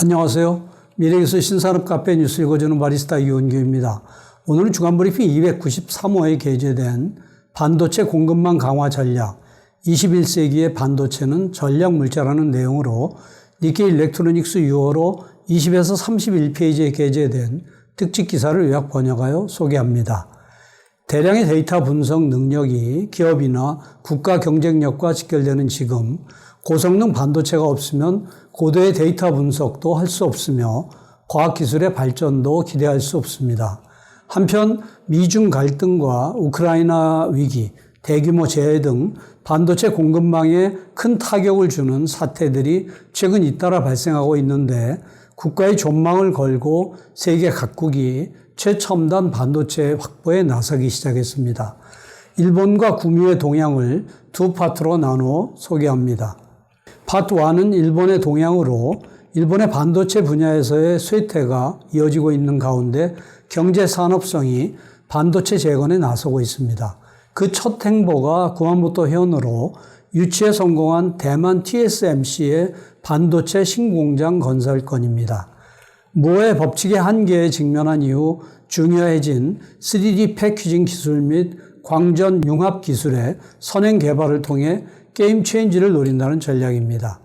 안녕하세요. 미래기술 신산업 카페 뉴스 읽어주는 바리스타 이원규입니다. 오늘은 주간브리핑 293호에 게재된 반도체 공급망 강화 전략, 21세기의 반도체는 전략 물자라는 내용으로 니케 일렉트로닉스 6호로 20에서 31페이지에 게재된 특집 기사를 요약 번역하여 소개합니다. 대량의 데이터 분석 능력이 기업이나 국가 경쟁력과 직결되는 지금 고성능 반도체가 없으면 고도의 데이터 분석도 할 수 없으며 과학기술의 발전도 기대할 수 없습니다. 한편 미중 갈등과 우크라이나 위기, 대규모 재해 등 반도체 공급망에 큰 타격을 주는 사태들이 최근 잇따라 발생하고 있는데 국가의 존망을 걸고 세계 각국이 최첨단 반도체 확보에 나서기 시작했습니다. 일본과 구미의 동향을 두 파트로 나누어 소개합니다. 파트 1은 일본의 동향으로 일본의 반도체 분야에서의 쇠퇴가 이어지고 있는 가운데 경제 산업성이 반도체 재건에 나서고 있습니다. 그 첫 행보가 구안부터 현으로 유치에 성공한 대만 TSMC의 반도체 신공장 건설 건입니다. 모의 법칙의 한계에 직면한 이후 중요해진 3D 패키징 기술 및 광전 융합 기술의 선행 개발을 통해 게임 체인지를 노린다는 전략입니다.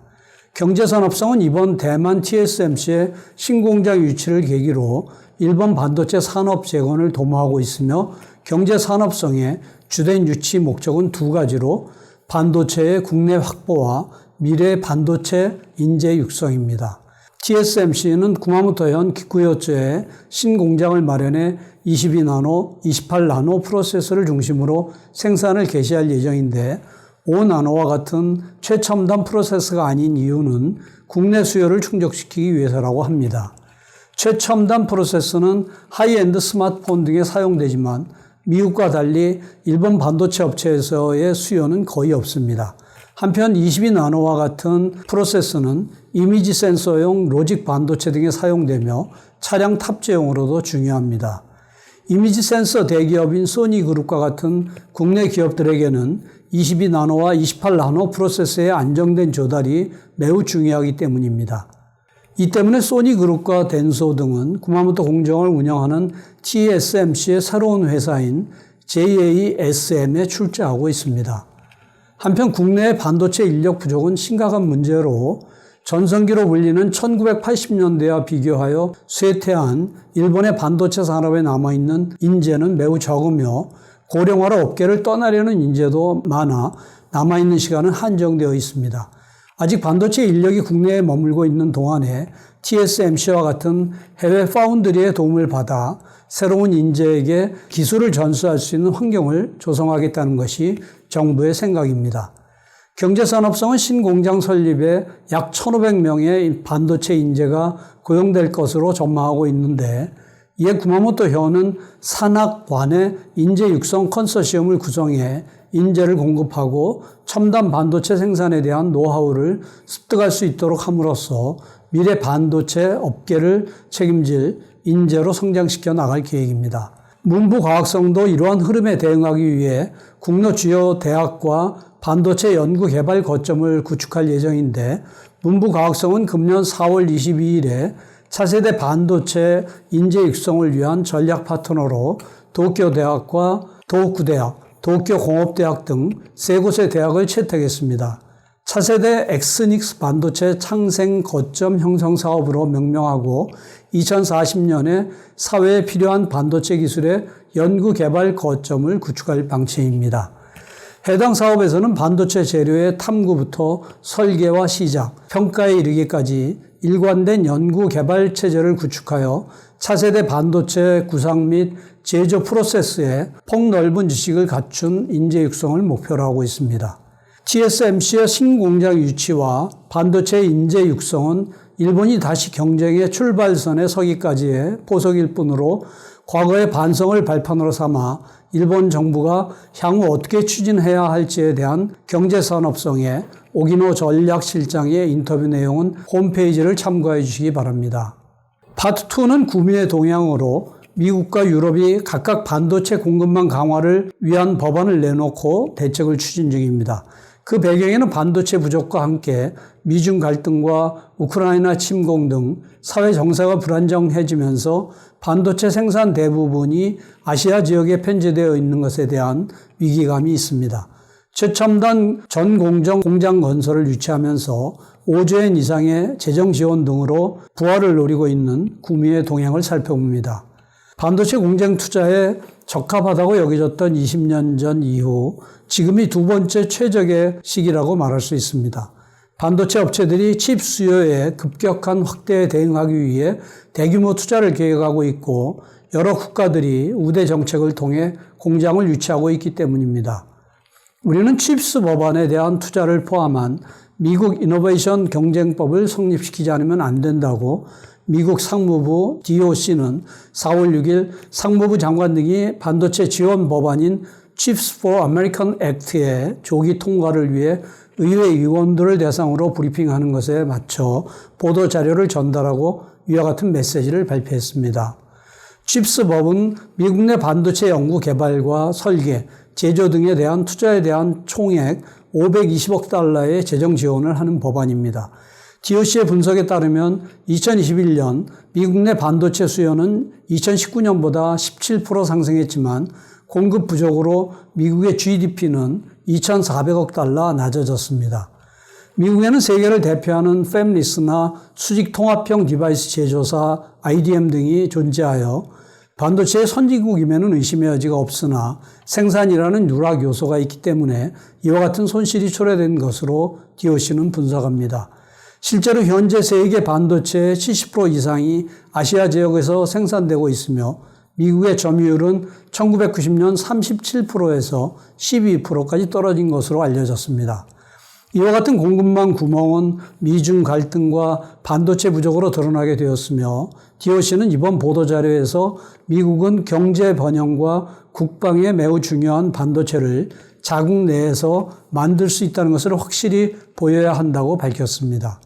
경제산업성은 이번 대만 TSMC의 신공장 유치를 계기로 일본 반도체 산업 재건을 도모하고 있으며 경제산업성의 주된 유치 목적은 두 가지로 반도체의 국내 확보와 미래 반도체 인재 육성입니다. TSMC는 구마모토현 기쿠요츠에 신공장을 마련해 22나노, 28나노 프로세서를 중심으로 생산을 개시할 예정인데 5나노와 같은 최첨단 프로세서가 아닌 이유는 국내 수요를 충족시키기 위해서라고 합니다. 최첨단 프로세서는 하이엔드 스마트폰 등에 사용되지만 미국과 달리 일본 반도체 업체에서의 수요는 거의 없습니다. 한편 22나노와 같은 프로세서는 이미지 센서용 로직 반도체 등에 사용되며 차량 탑재용으로도 중요합니다. 이미지 센서 대기업인 소니 그룹과 같은 국내 기업들에게는 22나노와 28나노 프로세서의 안정된 조달이 매우 중요하기 때문입니다. 이 때문에 소니 그룹과 덴소 등은 구마모토 공정을 운영하는 TSMC의 새로운 회사인 JASM에 출자하고 있습니다. 한편 국내의 반도체 인력 부족은 심각한 문제로 전성기로 불리는 1980년대와 비교하여 쇠퇴한 일본의 반도체 산업에 남아있는 인재는 매우 적으며 고령화로 업계를 떠나려는 인재도 많아 남아있는 시간은 한정되어 있습니다. 아직 반도체 인력이 국내에 머물고 있는 동안에 TSMC와 같은 해외 파운드리의 도움을 받아 새로운 인재에게 기술을 전수할 수 있는 환경을 조성하겠다는 것이 정부의 생각입니다. 경제산업성은 신공장 설립에 약 1,500명의 반도체 인재가 고용될 것으로 전망하고 있는데 이에 구마모토 현은 산학관의 인재 육성 컨소시엄을 구성해 인재를 공급하고 첨단 반도체 생산에 대한 노하우를 습득할 수 있도록 함으로써 미래 반도체 업계를 책임질 인재로 성장시켜 나갈 계획입니다. 문부과학성도 이러한 흐름에 대응하기 위해 국내 주요 대학과 반도체 연구 개발 거점을 구축할 예정인데 문부과학성은 금년 4월 22일에 차세대 반도체 인재 육성을 위한 전략 파트너로 도쿄대학과 도쿠대학, 도쿄공업대학 등 세 곳의 대학을 채택했습니다. 차세대 엑스닉스 반도체 창생 거점 형성 사업으로 명명하고 2040년에 사회에 필요한 반도체 기술의 연구 개발 거점을 구축할 방침입니다. 해당 사업에서는 반도체 재료의 탐구부터 설계와 시작, 평가에 이르기까지 일관된 연구 개발 체제를 구축하여 차세대 반도체 구상 및 제조 프로세스에 폭넓은 지식을 갖춘 인재 육성을 목표로 하고 있습니다. TSMC의 신공장 유치와 반도체 인재 육성은 일본이 다시 경쟁의 출발선에 서기까지의 포석일 뿐으로 과거의 반성을 발판으로 삼아 일본 정부가 향후 어떻게 추진해야 할지에 대한 경제산업성의 오기노 전략실장의 인터뷰 내용은 홈페이지를 참고해 주시기 바랍니다. 파트 2는 구미의 동향으로 미국과 유럽이 각각 반도체 공급망 강화를 위한 법안을 내놓고 대책을 추진 중입니다. 그 배경에는 반도체 부족과 함께 미중 갈등과 우크라이나 침공 등 사회 정세가 불안정해지면서 반도체 생산 대부분이 아시아 지역에 편제되어 있는 것에 대한 위기감이 있습니다. 최첨단 전공정 공장 건설을 유치하면서 5조 엔 이상의 재정 지원 등으로 부활을 노리고 있는 구미의 동향을 살펴봅니다. 반도체 공장 투자에 적합하다고 여겨졌던 20년 전 이후 지금이 두 번째 최적의 시기라고 말할 수 있습니다. 반도체 업체들이 칩 수요의 급격한 확대에 대응하기 위해 대규모 투자를 계획하고 있고 여러 국가들이 우대 정책을 통해 공장을 유치하고 있기 때문입니다. 우리는 칩스 법안에 대한 투자를 포함한 미국 이노베이션 경쟁법을 성립시키지 않으면 안 된다고 미국 상무부 DOC는 4월 6일 상무부 장관 등이 반도체 지원 법안인 Chips for American Act의 조기 통과를 위해 의회 의원들을 대상으로 브리핑하는 것에 맞춰 보도 자료를 전달하고 위와 같은 메시지를 발표했습니다. 칩스 법은 미국 내 반도체 연구 개발과 설계, 제조 등에 대한 투자에 대한 총액 520억 달러의 재정 지원을 하는 법안입니다. DOC의 분석에 따르면 2021년 미국 내 반도체 수요는 2019년보다 17% 상승했지만 공급 부족으로 미국의 GDP는 2,400억 달러 낮아졌습니다. 미국에는 세계를 대표하는 팹리스나 수직 통합형 디바이스 제조사 IDM 등이 존재하여 반도체의 선진국임에는 의심의 여지가 없으나 생산이라는 유락 요소가 있기 때문에 이와 같은 손실이 초래된 것으로 DOC는 분석합니다. 실제로 현재 세계 반도체의 70% 이상이 아시아 지역에서 생산되고 있으며 미국의 점유율은 1990년 37%에서 12%까지 떨어진 것으로 알려졌습니다. 이와 같은 공급망 구멍은 미중 갈등과 반도체 부족으로 드러나게 되었으며 DOC는 이번 보도자료에서 미국은 경제 번영과 국방에 매우 중요한 반도체를 자국 내에서 만들 수 있다는 것을 확실히 보여야 한다고 밝혔습니다.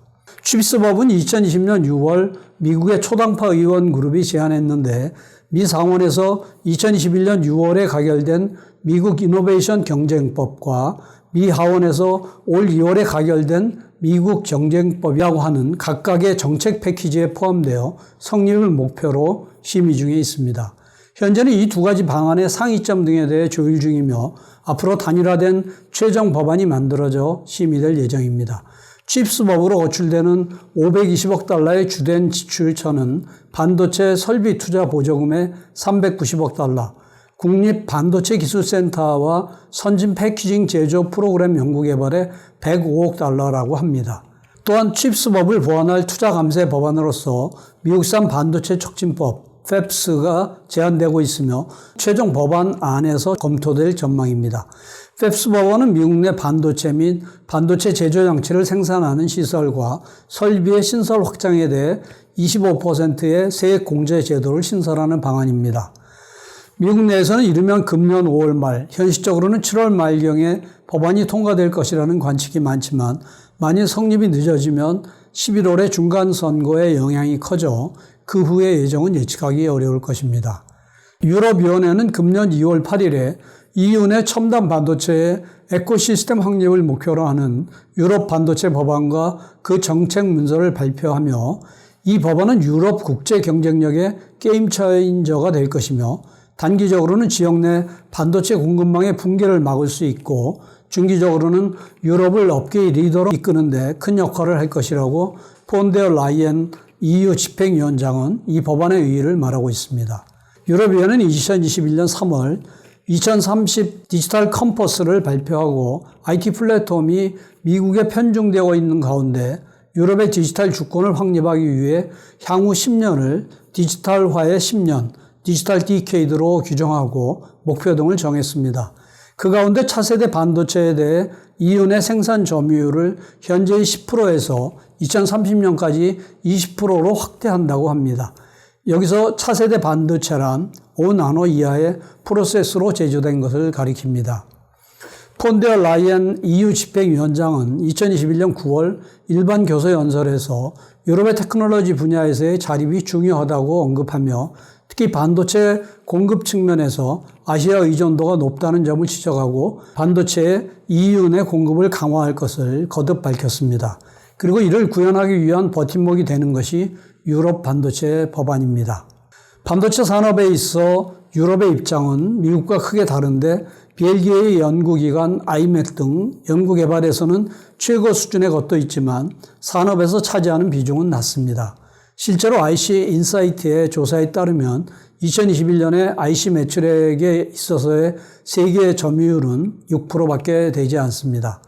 칩스 법은 2020년 6월 미국의 초당파 의원 그룹이 제안했는데 미 상원에서 2021년 6월에 가결된 미국 이노베이션 경쟁법과 미 하원에서 올 2월에 가결된 미국 경쟁법이라고 하는 각각의 정책 패키지에 포함되어 성립을 목표로 심의 중에 있습니다. 현재는 이 두 가지 방안의 상이점 등에 대해 조율 중이며 앞으로 단일화된 최종 법안이 만들어져 심의될 예정입니다. 칩스법으로 호출되는 520억 달러의 주된 지출처는 반도체 설비 투자 보조금의 390억 달러, 국립반도체기술센터와 선진 패키징 제조 프로그램 연구개발에 105억 달러라고 합니다. 또한 칩스법을 보완할 투자 감세 법안으로서 미국산 반도체 촉진법 FEPS가 제안되고 있으며 최종 법안 안에서 검토될 전망입니다. FEPS 법안은 미국 내 반도체 및 반도체 제조 장치를 생산하는 시설과 설비의 신설 확장에 대해 25%의 세액 공제 제도를 신설하는 방안입니다. 미국 내에서는 이르면 금년 5월 말, 현실적으로는 7월 말경에 법안이 통과될 것이라는 관측이 많지만 만일 성립이 늦어지면 11월의 중간 선거에 영향이 커져 그 후의 예정은 예측하기 어려울 것입니다. 유럽위원회는 금년 2월 8일에 EU 내 첨단 반도체의 에코시스템 확립을 목표로 하는 유럽 반도체 법안과 그 정책 문서를 발표하며 이 법안은 유럽 국제 경쟁력의 게임 체인저가 될 것이며 단기적으로는 지역 내 반도체 공급망의 붕괴를 막을 수 있고 중기적으로는 유럽을 업계의 리더로 이끄는데 큰 역할을 할 것이라고 폰데어 라이엔 EU 집행위원장은 이 법안의 의의를 말하고 있습니다. 유럽위원회는 2021년 3월 2030 디지털 컴퍼스를 발표하고 IT 플랫폼이 미국에 편중되어 있는 가운데 유럽의 디지털 주권을 확립하기 위해 향후 10년을 디지털화의 10년, 디지털 디케이드로 규정하고 목표 등을 정했습니다. 그 가운데 차세대 반도체에 대해 이윤의 생산 점유율을 현재의 10%에서 2030년까지 20%로 확대한다고 합니다. 여기서 차세대 반도체란 5나노 이하의 프로세스로 제조된 것을 가리킵니다. 폰데어 라이언 EU 집행위원장은 2021년 9월 일반 교서 연설에서 유럽의 테크놀로지 분야에서의 자립이 중요하다고 언급하며 특히 반도체 공급 측면에서 아시아 의존도가 높다는 점을 지적하고 반도체의 EU 내 공급을 강화할 것을 거듭 밝혔습니다. 그리고 이를 구현하기 위한 버팀목이 되는 것이 유럽 반도체 법안입니다. 반도체 산업에 있어 유럽의 입장은 미국과 크게 다른데 벨기에의 연구기관 아이맥 등 연구개발에서는 최고 수준에 겉도 있지만 산업에서 차지하는 비중은 낮습니다. 실제로 IC 인사이트의 조사에 따르면 2021년에 IC 매출액에 있어서의 세계 점유율은 6%밖에 되지 않습니다.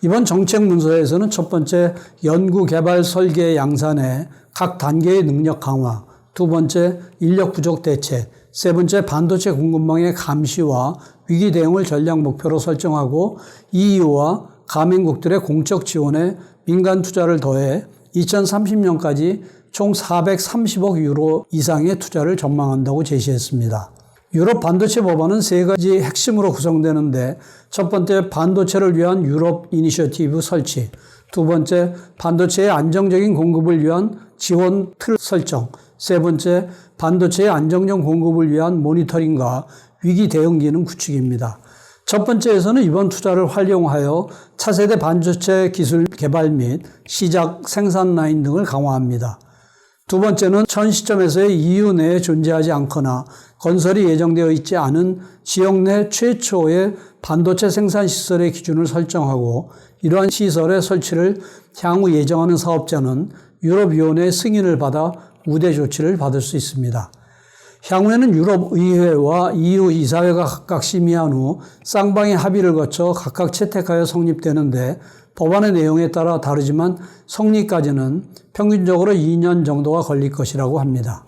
이번 정책 문서에서는 첫 번째 연구 개발 설계 양산의 각 단계의 능력 강화, 두 번째 인력 부족 대책, 세 번째 반도체 공급망의 감시와 위기 대응을 전략 목표로 설정하고 EU와 가맹국들의 공적 지원에 민간 투자를 더해 2030년까지 총 430억 유로 이상의 투자를 전망한다고 제시했습니다. 유럽 반도체 법안은 세 가지 핵심으로 구성되는데 첫 번째 반도체를 위한 유럽 이니셔티브 설치, 두 번째 반도체의 안정적인 공급을 위한 지원 틀 설정, 세 번째 반도체의 안정적 공급을 위한 모니터링과 위기 대응 기능 구축입니다. 첫 번째에서는 이번 투자를 활용하여 차세대 반도체 기술 개발 및 시작 생산 라인 등을 강화합니다. 두 번째는 현 시점에서의 EU 내에 존재하지 않거나 건설이 예정되어 있지 않은 지역 내 최초의 반도체 생산 시설의 기준을 설정하고 이러한 시설의 설치를 향후 예정하는 사업자는 유럽위원회의 승인을 받아 우대 조치를 받을 수 있습니다. 향후에는 유럽 의회와 EU 이사회가 각각 심의한 후 쌍방의 합의를 거쳐 각각 채택하여 성립되는데 법안의 내용에 따라 다르지만 성립까지는 평균적으로 2년 정도가 걸릴 것이라고 합니다.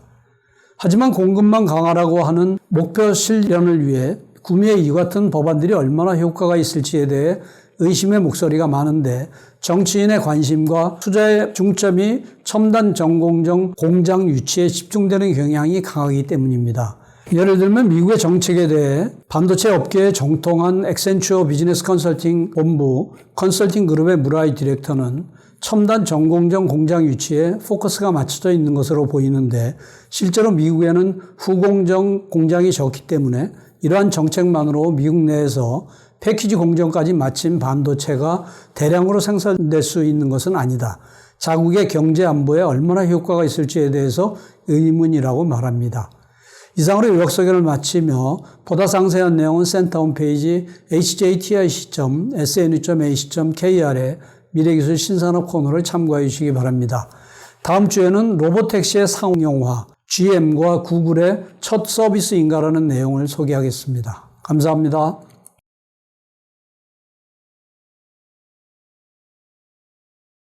하지만 공급망 강화라고 하는 목표 실현을 위해 구매에 이 같은 법안들이 얼마나 효과가 있을지에 대해 의심의 목소리가 많은데 정치인의 관심과 투자의 중점이 첨단 전공정 공장 유치에 집중되는 경향이 강하기 때문입니다. 예를 들면 미국의 정책에 대해 반도체 업계에 정통한 엑센추어 비즈니스 컨설팅 본부 컨설팅 그룹의 무라이 디렉터는 첨단 전공정 공장 유치에 포커스가 맞춰져 있는 것으로 보이는데 실제로 미국에는 후공정 공장이 적기 때문에 이러한 정책만으로 미국 내에서 패키지 공정까지 마친 반도체가 대량으로 생산될 수 있는 것은 아니다. 자국의 경제 안보에 얼마나 효과가 있을지에 대해서 의문이라고 말합니다. 이상으로 요약소견을 마치며 보다 상세한 내용은 센터 홈페이지 hjtic.snu.ac.kr에 미래기술 신산업 코너를 참고해 주시기 바랍니다. 다음 주에는 로보택시의 상용화, GM과 구글의 첫 서비스 인가라는 내용을 소개하겠습니다. 감사합니다.